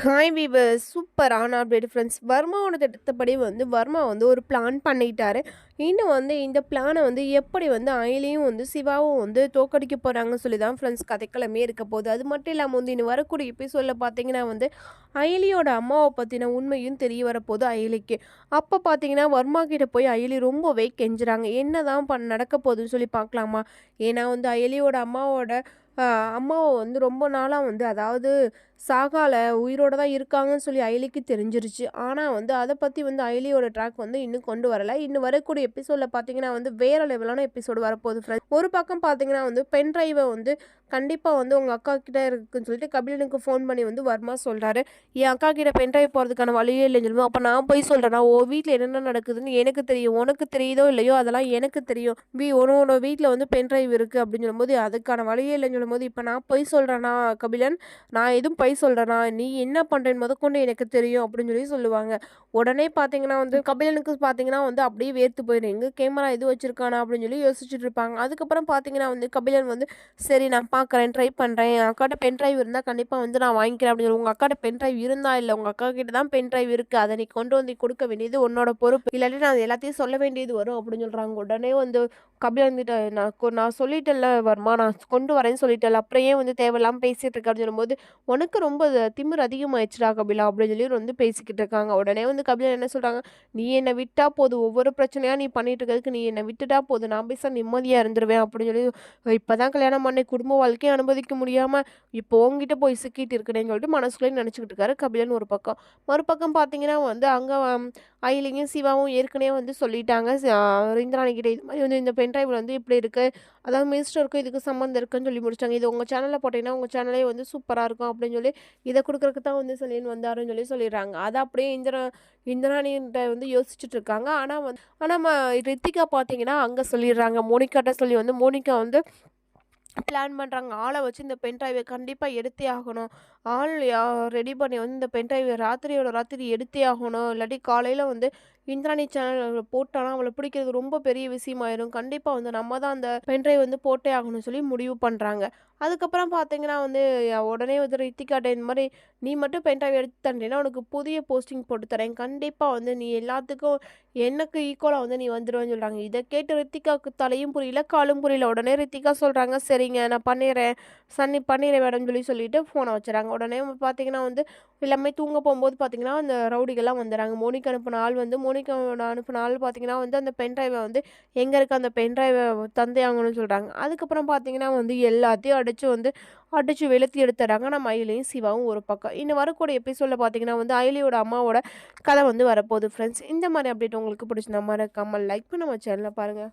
Hi viewers சூப்பரான update friends வர்மாவோட திட்டத்தப்படி வந்து வர்மா வந்து ஒரு பிளான் பண்ணிட்டாரு இன்னும் வந்து இந்த பிளானை வந்து எப்படி வந்து அயலியும் வந்து சிவாவும் வந்து தோக்கடிக்க போகிறாங்கன்னு சொல்லி தான் ஃப்ரெண்ட்ஸ் கதைக்கிழமே இருக்க போகுது அது மட்டும் இல்லாமல் வந்து இன்னும் வரக்கூடிய எபிசோடில் பார்த்தீங்கன்னா வந்து அயலியோட அம்மாவை பற்றின உண்மையும் தெரிய வரப்போகுது அயலிக்கு அப்போ பார்த்தீங்கன்னா வர்மா கிட்டே போய் அயலி ரொம்பவே கெஞ்சுறாங்க என்ன தான் பண் நடக்க போகுதுன்னு சொல்லி பார்க்கலாமா ஏன்னா வந்து அயலியோட அம்மாவோட அம்மாவை வந்து ரொம்ப நாளாக வந்து அதாவது சாகால உயிரோட தான் இருக்காங்கன்னு சொல்லி ஐலிக்கு தெரிஞ்சிருச்சு. ஆனால் வந்து அதை பற்றி வந்து ஐலியோட ட்ராக் வந்து இன்னும் கொண்டு வரலை. இன்னும் வரக்கூடிய எபிசோடில் பார்த்தீங்கன்னா வந்து வேறு லெவலான எபிசோடு வரப்போகுது ஃப்ரெண்ட் ஒரு பக்கம் பார்த்தீங்கன்னா வந்து பென் ட்ரைவை வந்து கண்டிப்பாக வந்து உங்கள் அக்கா கிட்டே இருக்குன்னு சொல்லிட்டு கபிலனுக்கு ஃபோன் பண்ணி வந்து வர்மா சொல்கிறாரு என் அக்கா கிட்ட பென் ட்ரைவ் போகிறதுக்கான வழியே இல்லைன்னு சொல்லுவோம் அப்போ நான் போய் சொல்கிறேன்னா ஓ வீட்டில் என்னென்ன நடக்குதுன்னு எனக்கு தெரியும். உனக்கு தெரியுதோ இல்லையோ அதெல்லாம் எனக்கு தெரியும். வீ உன்னோட வீட்டில் வந்து பென் ட்ரைவ் இருக்குது அப்படின்னு சொல்லும்போது அதுக்கான வழியே இல்லைன்னு சொல்லும்போது இப்போ நான் போய் சொல்கிறேன்னா கபிலன்? நான் எதுவும் போய் சொல்கிறேனா நீ என்ன பண்ணுறேன்னு முதற்கொண்டு எனக்கு தெரியும் அப்படின்னு சொல்லி சொல்லுவாங்க. உடனே பார்த்தீங்கன்னா வந்து கபிலனுக்கு பார்த்தீங்கன்னா வந்து அப்படியே வேர்த்து போயிடும். எங்கே கேமரா இது வச்சுருக்கானா? அப்படின்னு சொல்லி யோசிச்சுட்டு இருப்பாங்க. அதுக்கப்புறம் பார்த்தீங்கன்னா வந்து கபிலன் வந்து சரி நான் பார்க்குறேன் ட்ரை பண்ணுறேன் என் அக்காட்ட பென் ட்ரைவ் இருந்தால் கண்டிப்பாக வந்து நான் வாங்கிக்கிறேன் அப்படின்னு சொல்லி உங்கள் அக்காட்ட பென் ட்ரைவ் இருந்தா இல்லை உங்கள் அக்கா கிட்ட தான் பென் ட்ரைவ் இருக்குது அதை நீ கொண்டு வந்து கொடுக்க வேண்டியது உன்னோட பொறுப்பு. இல்லாட்டி நான் எல்லாத்தையும் சொல்ல வேண்டியது வரும் அப்படின்னு சொல்கிறாங்க உடனே வந்து கபிலன் கிட்ட நான் நான் சொல்லிட்டேன்ல வர்மா நான் கொண்டு வரேன்னு சொல்லிட்டேன். அப்புறம் ஏன் வந்து தேவையில்லாமல் பேசிகிட்டு இருக்க அப்படின்னு சொல்லும்போது உனக்கு ரொம்ப திமிர் அதிகமாகிடுச்சுடா கபிலா அப்படின்னு சொல்லி வந்து பேசிக்கிட்டு இருக்காங்க. உடனே வந்து கபிலா என்ன சொல்கிறாங்க நீ என்னை விட்டா போதும். ஒவ்வொரு பிரச்சனையாக நீ பண்ணிட்டு இருக்கிறதுக்கு நீ என்னை விட்டுட்டா போதும். நான் பேச நிம்மதியாக இருந்துருவேன் அப்படின்னு சொல்லி இப்போ தான் கல்யாணம் பண்ணி குடும்ப வாழ்க்கையை அனுமதிக்க முடியாமல் இப்போ உங்ககிட்ட போய் சிக்கிட்டு இருக்கிறேன்னு சொல்லிட்டு மனசுக்குள்ளே நினச்சிக்கிட்டு இருக்காரு கபிலன் ஒரு பக்கம். மறுபக்கம் பார்த்தீங்கன்னா வந்து அங்கே அயிலிங்கும் சிவாவும் ஏற்கனவே வந்து சொல்லிட்டாங்க. இந்திராணி கிட்டே இது மாதிரி வந்து இந்த பென்ட்ரைவில் வந்து இப்படி இருக்குது அதாவது மினிஸ்டருக்கும் இதுக்கு சம்மந்தம் இருக்குன்னு சொல்லி முடிச்சிட்டாங்க. இது உங்கள் சேனலில் போட்டிங்கன்னா உங்கள் சேனலே வந்து சூப்பராக இருக்கும் அப்படின்னு சொல்லி இதை கொடுக்குறக்கு தான் வந்து சொல்லின்னு வந்தாருன்னு சொல்லி சொல்லிடுறாங்க. அதை அப்படியே இந்திரா இந்திராணிகிட்ட வந்து யோசிச்சுட்டு இருக்காங்க. ஆனால் வந்து ஆனால் ரித்திகா பார்த்தீங்கன்னா அங்கே சொல்லிடுறாங்க. மோனிகாட்ட சொல்லி வந்து மோனிகா வந்து பிளான் பண்ணுறாங்க ஆளை வச்சு இந்த பென் ட்ரைவை கண்டிப்பாக எடுத்தே ஆகணும். ஆள் ரெடி பண்ணி வந்து இந்த பென் ட்ரைவை ராத்திரியோட ராத்திரி எடுத்தே ஆகணும். இல்லாட்டி காலையில் வந்து இந்திராணி சேனல் போட்டானா அவளை பிடிக்கிறது ரொம்ப பெரிய விஷயமாயிரும். கண்டிப்பாக வந்து நம்ம தான் அந்த பென்ட்ரைவ் வந்து போட்டே ஆகணும்னு சொல்லி முடிவு பண்ணுறாங்க அதுக்கப்புறம் பார்த்தீங்கன்னா வந்து உடனே வந்து ரித்திகாட்ட இந்த மாதிரி நீ மட்டும் பென்ட்ரைவ் எடுத்து தந்தேன்னா உனக்கு புதிய போஸ்டிங் போட்டு தரேன். கண்டிப்பாக வந்து நீ எல்லாத்துக்கும் எனக்கு ஈக்குவலாக வந்து நீ வந்துடுவேன்னு சொல்கிறாங்க இதை கேட்டு ரித்திகாவுக்கு தலையும் புரியல காலும் புரியல. உடனே ரித்திகா சொல்கிறாங்க சரிங்க நான் பண்ணிடுறேன் சன்னி பண்ணிடுறேன் மேடம் சொல்லி சொல்லிட்டு ஃபோனை வச்சுறாங்க. உடனே பார்த்தீங்கன்னா வந்து எல்லாமே தூங்க போகும்போது பார்த்தீங்கன்னா அந்த ரவுடிகள்லாம் வந்துடுறாங்க மோனிக்கு அனுப்பின ஆள் வந்து மோனிக்கு அனுப்பின ஆள் பார்த்தீங்கன்னா வந்து அந்த பென் ட்ரைவை வந்து எங்கே இருக்க? அந்த பென் ட்ரைவை தந்தையாங்கன்னு சொல்கிறாங்க அதுக்கப்புறம் பார்த்தீங்கன்னா வந்து எல்லாத்தையும் அடித்து வந்து அடித்து வெளுத்தி எடுத்துறாங்க நம்ம அயலியும் சிவாவும் ஒரு பக்கம். இன்னும் வரக்கூடிய எபிசோடில் பார்த்தீங்கன்னா வந்து அயலியோட அம்மாவோட கதை வந்து வரப்போகுது ஃப்ரெண்ட்ஸ் இந்த மாதிரி அப்டேட் உங்களுக்கு பிடிச்சிருந்தா மாதிரி கம்மல் லைக் பண்ண நம்ம சேனலில் பாருங்கள்